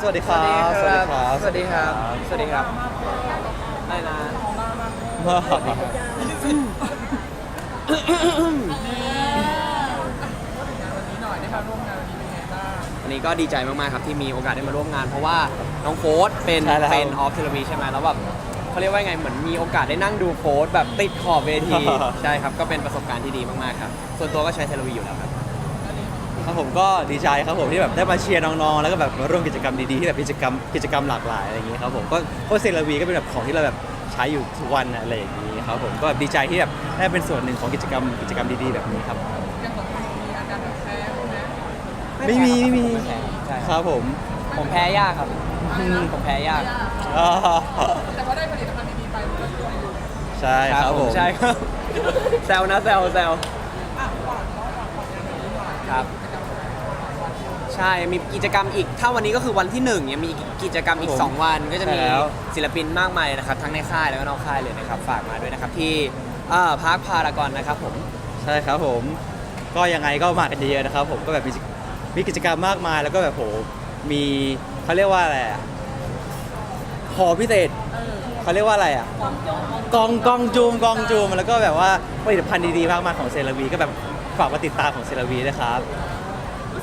สวัสดีครับสวัสดีครับสวัสดีครับ สวัสดีครับได้นะวันนี้ก็ดีใจมากๆครับที่มีโอกาสได้มาร่วมงาน เพราะว่าน้องโฟสเป็นใช่แล้ว เป็นออฟเทเลวีใช่ไหมแล้วแบบเขาเรียกว่าไงเหมือนมีโอกาสได้นั่งดูโฟสแบบติดขอบเวที ใช่ครับก็เป็นประสบการณ์ที่ดีมากๆครับส่วนตัวก็ใช้เทเลวีอยู่แล้วครับ ครับผมก็ดีใจครับผมที่แบบได้มาเชียร์น้องๆ แล้วก็แบบมาร่วมกิจกรรมดีๆที่แบบกิจกรรมกิจกรรมหลากหลายอะไรอย่างนี้ครับผมก็ก็เซราวีก็เป็นแบบของที่เราแบบใช้อยู่ทุกวันอะไรอย่างนี้ครับผมก็แบบดีใจที่แบบได้เป็นส่วนหนึ่งของกิจกรรมกิจกรรมดีๆแบบนี้ครับไม่มีไม่มีใช่ใช่ครับผมผมแพ้ยากครับผมแพ้ยากอ่าแต่ว่าได้ผลิตภัณฑ์ดีๆไปมันก็ช่วยอยู่ใช่ครับผมใช่ครับแซวนะแซวแซวอะฝากเนาะฝากผลงานหน่อยดีกว่าครับ ใช่ มีกิจกรรมอีก ถ้าวันนี้ก็คือวันที่หนึ่งยังมีกิจกรรมอีก ผม2 วัน ก็จะมีใช่แล้วศิลปินมากมายนะครับ ทั้งในค่ายแล้วก็นอกค่ายเลยนะครับ ฝากมาด้วยนะครับที่เอ่อพาร์คพารากอนนะครับผม ใช่ครับผม ก็ยังไงก็มากันเยอะๆนะครับ ผมก็แบบมีมีกิจกรรมมากมายแล้วก็แบบโหมีเขาเรียกว่าอะไรอะหอพิเศษเขาเรียกว่าอะไรอะกองกองจูมกองจูมแล้วก็แบบว่าผลิตภัณฑ์ดีๆมากมายของเซราวีก็แบบฝากมาติดตามของเซราวีนะครับรู้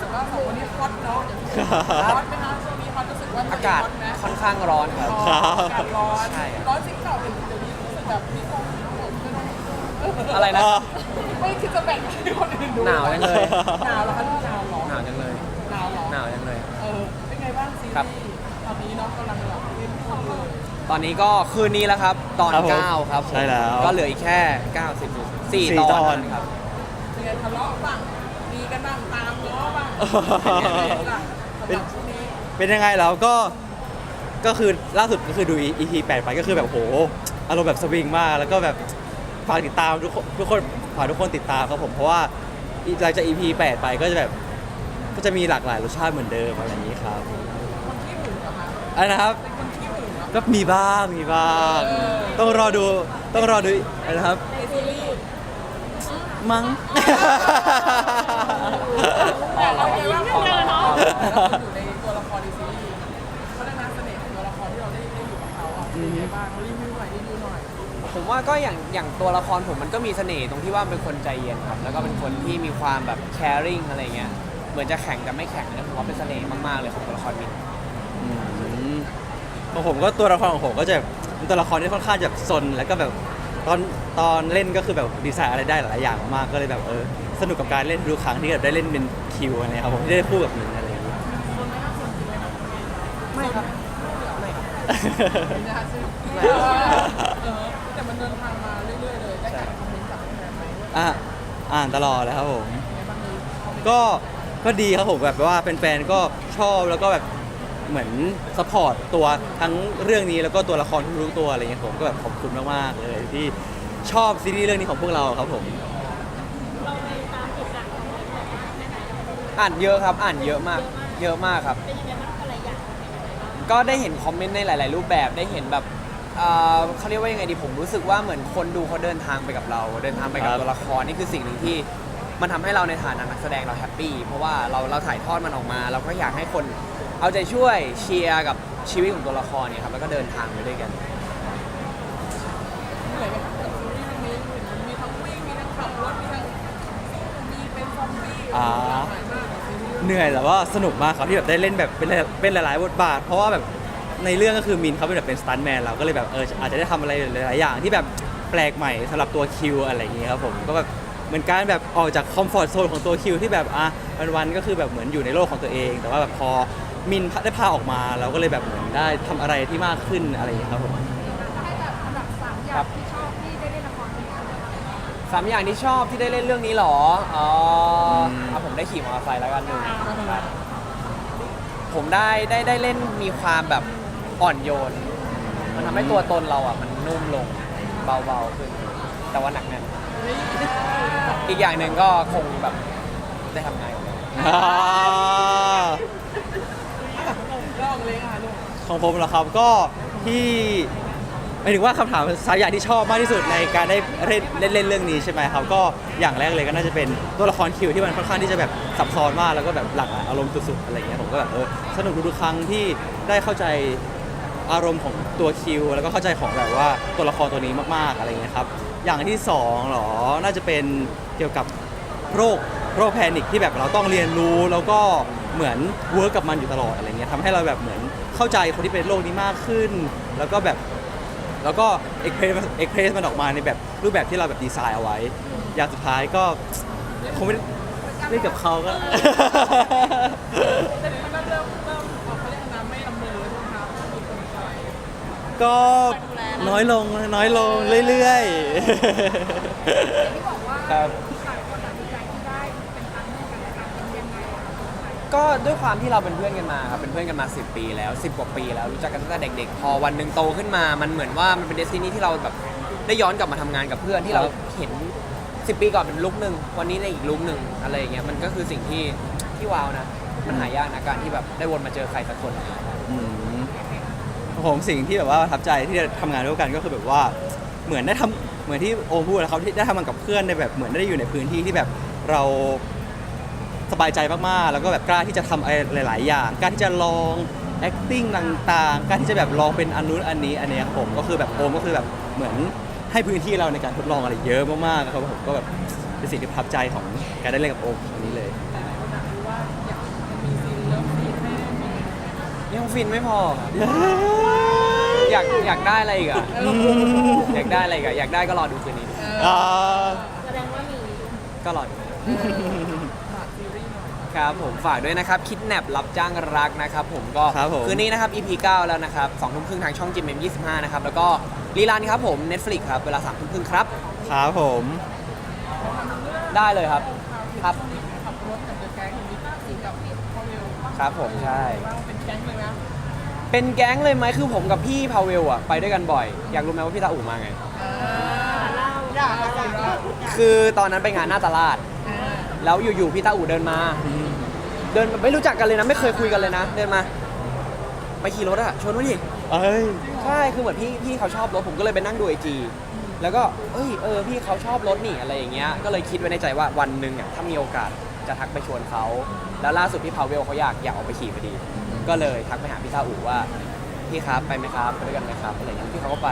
สึกว่าสองคนนี้ฮอตเนาะฮอตไหมคะช่วงนี้ฮอตรู้สึกว่าอากาศฮอตไหมค่อนข้างร้อนครับครับอากาศร้อนใช่ครับ ร้อนจริงเปล่าเดี๋ยวเดี๋ยวนี้รู้สึกแบบมีความผมด้วยเนอะอะไรนะ ไม่คิดจะแบ่งให้คนอื่นดูหนาวจังเลย หนาวเหรอคะหนาวเหรอหนาวจังเลย หนาวเหรอ หนาวจังเลย เออ เป็นไงบ้างซีรีครับ ส์ตอนนี้เนาะกำลังแบบเล่นคู่เลยตอนนี้ก็คืนนี้แล้วครับ ตอน ครับผม9 ครับผมใช่แล้วก็เหลืออีกแค่ 90สี่4ตตออนน ครับ เป็นไงทะเลาะบ้างดีกันบ้างตามง้อบ้าง เป็นเป็นไงล่ะสำหรับช่วงนี้เป็นยังไงแล้วก็ก็คือล่าสุดก็คือดู EP 8 ไปก็คือแบบโหอารมณ์แบบสวิงมาก แล้วก็แบบฝากติดตามทุกคนทุกคนฝากทุกคนติดตามครับผมเพราะว่าหลังจาก EP 8 ไปก็จะแบบก็จะมีหลากหลายรสชาติเหมือนเดิมอะไรอย่างนี้ครับคนที่หึงเหรอคะอันนะครับเป็นคนที่หึงเหรอก็มีบ้างมีบ้าง ต้องรอดูต้องรอดูนะครับในซีรีส์ มั้ง แต่เราเจอว่าพอเราเราอยู่ในตัวละครในซีรีส์เขาได้นักเสน่ห์ของตัวละครที่เราได้ได้อยู่กับเขาอะเป็นไงบ้างรีวิวหน่อยรีวิวหน่อยผมว่าก็อย่างอย่างตัวละครผมมันก็มีเสน่ห์ตรงที่ว่าเป็นคนใจเย็นครับ แล้วก็เป็นคนที่มีความแบบ caring อะไรเงี้ยเหมือนจะแข็งแต่ไม่แข็งนะผมว่าเป็นเสน่ห์มากๆเลยของตัวละครมินอืมของผมก็ตัวละครของผมก็จะเป็นตัวละครที่ค่อนข้างจะซนแล้วก็แบบ ตอนตอนเล่นก็คือแบบดีไซน์อะไรได้หลายอย่างมากก็เลยแบบเออสนุกกับการเล่นดูครั้งที่แบบได้เล่นเป็นคิวอะไรครับผมที่ได้พูดกับมินอะไรอย่างเงี้ยไม่ครับไม่ครับนี่นะคะซึ่งเออแต่มันเดินทางมาเรื่อยๆเลยได้การคอมเมนต์จากแฟนไหมอะอ่านตลอดเลยครับผม ก็ก็ดีครับผมแบบว่าแฟนๆก็ชอบแล้วก็แบบ เหมือนสปอร์ตตัวทั้งเรื่องนี้แล้วก็ตัวละครทุกๆตัวอะไรเงี้ยผมก็แบบขอบคุณมากๆเลยที่ชอบซีรีส์เรื่องนี้ของพวกเราครับผมอ่านเยอะครับอ่านเยอะมาก เยอะมากครับ ก็ได้เห็นคอมเมนต์ในหลาย ๆ รูปแบบได้เห็นแบบเอ่อเขาเรียกว่ายังไงดีผมรู้สึกว่าเหมือนคนดูเขาเดินทางไปกับเรา เดินทางไปกับครับ ตัวละครนี่คือสิ่งหนึ่งที่ มันทำให้เราในฐานะนักแสดงเราแฮปปี้เพราะว่าเราเราถ่ายทอดมันออกมา เราก็อยากให้คนเอาใจช่วยเชียร์กับชีวิตของตัวละครเนี่ยครับแล้วก็เดินทางไปด้วยกัน เหนื่อยไหมคะกับซีรีส์เรื่องนี้เห็นมันมีทั้งวิ่งมีทั้งขับรถมีทั้งมีเป็นซอมบี้อ่าหลากหลายมากกับซีรีส์เรื่องนี้เหนื่อยแต่ว่าสนุกมากครับที่แบบได้เล่นแบบเป็นเป็นหลาย ๆ บทบาท เพราะว่าแบบในเรื่องก็คือมินเขาเป็นแบบเป็นสตันแมนเราก็เลยแบบเอออาจจะได้ทำอะไรหลายๆอย่างที่แบบแปลกใหม่สำหรับตัวคิวอะไรอย่างงี้ครับผมก็แบบ เหมือนการแบบออกจากคอมฟอร์ทโซนของตัวคิวที่แบบอะวันๆก็คือแบบเหมือนอยู่ในโลกของตัวเอง แต่ว่าแบบพอมินได้พาออกมาเราก็เลยแบบเหมือนได้ทำอะไรที่มากขึ้นอะไรอย่างเงี้ยครับผมครับสามอย่างที่ชอบที่ได้เล่นเรื่องนี้หรออ๋อเอาผมได้ขี่มอเตอร์ไซค์แล้วกันหนึ่งครับผมได้ได้ได้เล่นมีความแบบอ่อนโยน มันทำให้ตัวตนเราอะมันนุ่มลงเบาๆขึ้น แต่ว่าหนักแน่น อีกอย่างหนึ่งก็คงแบบได้ทำงานกับเราอ่าลองเลยค่ะลูกของผมเหรอครับก็ที่หมายถึงว่าคำถามสามอย่างที่ชอบมากที่สุดในการได้เล่นเล่นเล่นเรื่องนี้ใช่ไหมครับก็อย่างแรกเลยก็น่าจะเป็นตัวละครคิวที่มันค่อนข้างที่จะแบบซับซ้อนมากแล้วก็แบบหลากหลายอารมณ์สุดๆอะไรอย่างเงี้ยผมก็แบบเออสนุกทุกๆครั้งที่ได้เข้าใจ อารมณ์ของตัวคิว แล้วก็เข้าใจของแบบว่าตัวละครตัวนี้มากๆอะไรเงี้ยครับอย่างที่สองหรอน่าจะเป็นเกี่ยวกับโรคโรคแพนิคที่แบบเราต้องเรียนรู้แล้วก็เหมือนเวิร์กกับมันอยู่ตลอดอะไรเงี้ยทำให้เราแบบเหมือนเข้าใจคนที่เป็นโรคนี้มากขึ้น แล้วก็แบบแล้วก็เอ็กเพรสเอ็กเพรสมันออกมาในแบบรูปแบบที่เราแบบดีไซน์เอาไว้ อย่างสุดท้ายก็คงไม่ได้เล่นกับเขาก็ แต่เดี๋ยวมันเริ่มเริ่มเขาเรียกนะไม่ละเมอใช่ไหมคะมีคนคอย ก็น้อยลงน้อยลงเรื่อยที่บอกว่าครับ หลายคนอาจจะใจที่ได้เป็นพันเนอร์กันนะคะเป็นยังไงอะก็ด้วยความที่เราเป็นเพื่อนกันมาครับเป็นเพื่อนกันมา 10 ปีแล้ว 10 กว่าปีแล้วรู้จักกันตั้งแต่เด็ก ๆ พอวันหนึ่งโตขึ้นมา มันเหมือนว่ามันเป็นเดสตินีที่เราแบบได้ย้อนกลับมาทำงานกับเพื่อนที่เราเห็น 10 ปีก่อนเป็นลุกหนึ่งวันนี้ในอีกลุกหนึ่งอะไรอย่างเงี้ยมันก็คือสิ่งที่ที่ว้าวนะ มันหายากนะการที่แบบได้วนมาเจอใครสักคนๆอืม ผมสิ่งที่แบบว่าประทับใจที่ได้ทำงานร่วมกันก็คือแบบว่าเหมือนได้ทำเหมือนที่โอพูดนะครับที่ได้ทำงานกับเพื่อนในแบบเหมือนได้อยู่ในพื้นที่ที่แบบเราสบายใจมากๆ แล้วก็แบบกล้าที่จะทำอะไรหลาย ๆ อย่างกล้าที่จะลอง acting ต่างๆกล้าที่จะแบบลองเป็นอันนู้นอันนี้อันเนี้ยครับผมก็คือแบบโอมก็คือแบบเหมือนให้พื้นที่เราในการทดลองอะไรเยอะมากๆครับผมก็แบบเป็นสิ่งที่ประทับใจของการได้เล่นกับโอมอันนี้เลยากรู้ว่าอยากมีซีนเลิฟซีนให้ได้ไหม ยังฟินไม่พอครับอยากอยากได้อะไรอีกอะอยากได้อะไรอีกอะอยากได้ก็รอดูคืนนี้ อ่าแสดงว่ามีก็รอดูฝากซีรีส์หน่อยครับผมฝากด้วยนะครับคิดแนบรับจ้างรักนะครับผมก็ครับผมคืนนี้นะครับ EP 9 แล้วนะครับ2ทุ่มครึ่งทางช่องจิมเมม25นะครับแล้วก็รีลันครับผม Netflix ครับเวลา3ทุ่มครึ่งครับ ครับผม ได้เลยครับครับ ครับผมใช่ ว่าเป็นแก๊งเลยนะเป็นแก๊งเลยไหมคือผมกับพี่พาเวลอะไปด้วยกันบ่อย อยากรู้ไหมว่าพี่ตาอู่มาไง อยากอะไรบ้างคือตอนนั้นไปงานหน้าตลาด แล้วอยู่ๆพี่ตาอู่เดินมา เดินแบบไม่รู้จักกันเลยนะไม่เคยคุยกันเลยนะ เดินมา ไปขี่รถอะชวนมาดิเอ้ย ใช่คือเหมือนพี่พี่เขาชอบรถผมก็เลยไปนั่งดูไอจีแล้วก็เอ้ยเออพี่เขาชอบรถนี่อะไรอย่างเงี้ยก็เลยคิดไว้ในใจว่าวันหนึ่งอะถ้ามีโอกาส จะทักไปชวนเขาแล้วล่าสุดพี่พาวเวลเขาอยากอยากออกไปขี่พอดี ก็เลยทักไปหาพี่ซาอูว่าพี่ครับไปไหมครับไปด้วยกันไหมครับอะไรอย่างเงี้ยพี่เขาก็ไป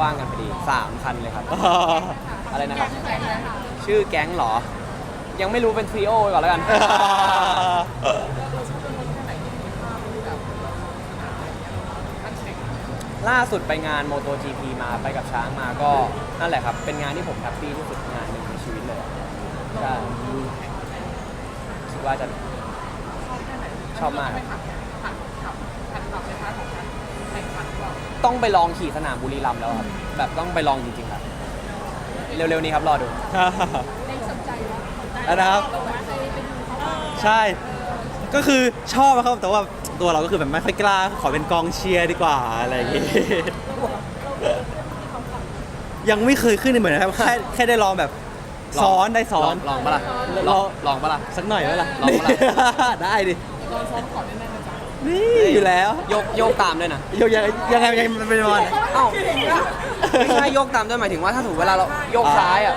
ว่างกันพอดีสามคันเลยครับ อะไรนะครับ ชื่อแก๊งเหรอ ยังไม่รู้เป็นทริโอก่อนแล้วกัน ล่าสุดไปงาน MotoGP มาไปกับช้างมาก็นั่นแหละครับ เป็นงานที่ผมแฮปปี้ที่สุดงานนึงในชีวิตเลยใช่คิด ว่าจะชอบมากไปขับขับขับขับขับในพาร์ทของการแข่งขันก่อนต้องไปลองขี่สนามบุรีรัมย์แล้วครับ แบบต้องไปลองจริงๆครับ เร็วๆนี้ครับรอดู ได้สนใจว่าแล้วนะครับเราเคยไปดูเขาบ้างใช่ ก็คือชอบนะครับ แต่ว่าตัวเราก็คือแบบไม่ค่อยกล้า ขอเป็นกองเชียร์ดีกว่าอะไรอย่างงี้ ยังไม่เคยขึ้นเลยเหมือนนะครับแค่แค่ได้ลองแบบ ซ้อนได้ซ้อนลองปะล่ะลองลองปะล่ะ สักหน่อยไหมล่ะลองปะล่ะ ได้ดิตอนซ้อมก่อนแน่ๆนะจ๊ะนี่อยู่แล้วโยกโยกตามด้วยนะยังยังยังไงยังไงมันเป็นวัน เอ้าไม่ใช่โยกตามด้วยหมายถึงว่าถ้าถูกเวลาเราโยกซ้ายอะ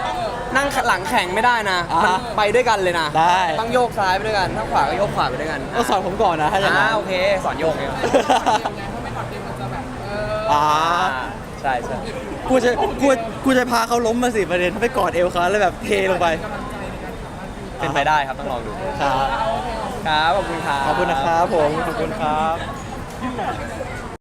นั่งหลังแข่งไม่ได้นะอ่ามัมันไปด้วยกันเลยนะได้ ต้องโยกซ้ายไปด้วยกันถ้าขวาก็โยกขวาไปด้วยกันก็สอนผมก่อนนะถ้าอย่างอ่านั้นโอเค สอนโยกเองเดี๋ยวไงเพราะไม่ก่อนเกมมันจะแบบเอออ่าใช่ใช่ กูจะกูกูจะพาเขาล้มมาสิประเด็นถ้าไปกอดเอวเขาแล้วแบบเทลงไปกำลังใจในการทำหน้าที่เป็นไปได้ครับต้องลองดูครับครับขอบคุณครับขอบคุณนะครับผมขอบคุณครับ